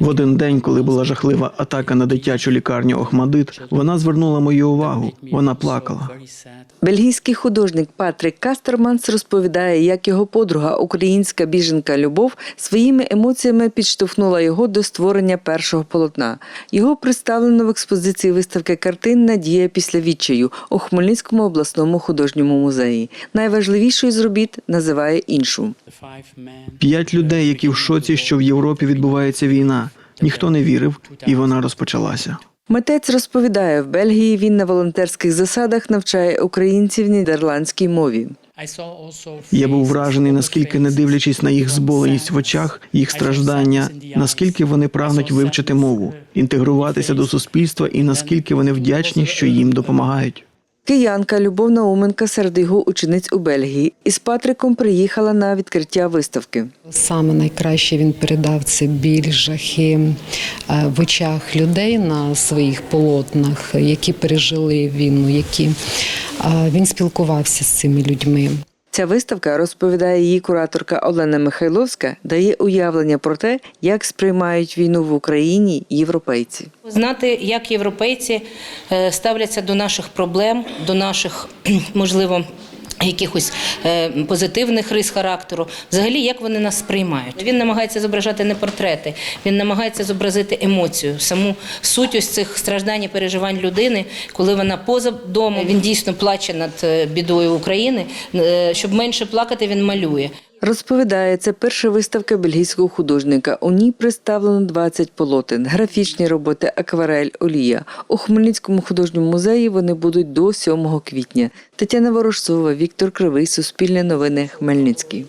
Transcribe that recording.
В один день, коли була жахлива атака на дитячу лікарню Охмадит, вона звернула мою увагу. Вона плакала. Бельгійський художник Патрік Кастерманс розповідає, як його подруга, українська біженка Любов, своїми емоціями підштовхнула його до створення першого полотна. Його представлено в експозиції виставки картин Надія після відчаю у Хмельницькому обласному художньому музеї. Найважливішою з робіт називає іншу. П'ять людей, які в шоці, що в Європі відбувається війна. Ніхто не вірив, і вона розпочалася. Митець розповідає, в Бельгії він на волонтерських засадах навчає українців нідерландській мові. Я був вражений, наскільки, не дивлячись на їх зболеність в очах, їх страждання, наскільки вони прагнуть вивчити мову, інтегруватися до суспільства, і наскільки вони вдячні, що їм допомагають. Киянка Любов Науменка серед його учениць у Бельгії із Патриком приїхала на відкриття виставки. Саме найкраще він передав це біль, жахи е, в очах людей на своїх полотнах, які пережили війну, які е, він спілкувався з цими людьми. Ця виставка, розповідає її кураторка Олена Михайловська, дає уявлення про те, як сприймають війну в Україні європейці. Знати, як європейці е, ставляться до наших проблем, до наших, можливо, якихось е, позитивних рис характеру, взагалі, як вони нас сприймають. Він намагається зображати не портрети, він намагається зобразити емоцію, саму суть ось цих страждань і переживань людини, коли вона поза домом. Він дійсно плаче над е, бідою України. Е, Щоб менше плакати, він малює. Розповідає, це перша виставка бельгійського художника. У ній представлено 20 полотен, графічні роботи, акварель, олія. У Хмельницькому художньому музеї вони будуть до 7 квітня. Тетяна Ворожцова, Віктор Кривий, Суспільне новини, Хмельницький.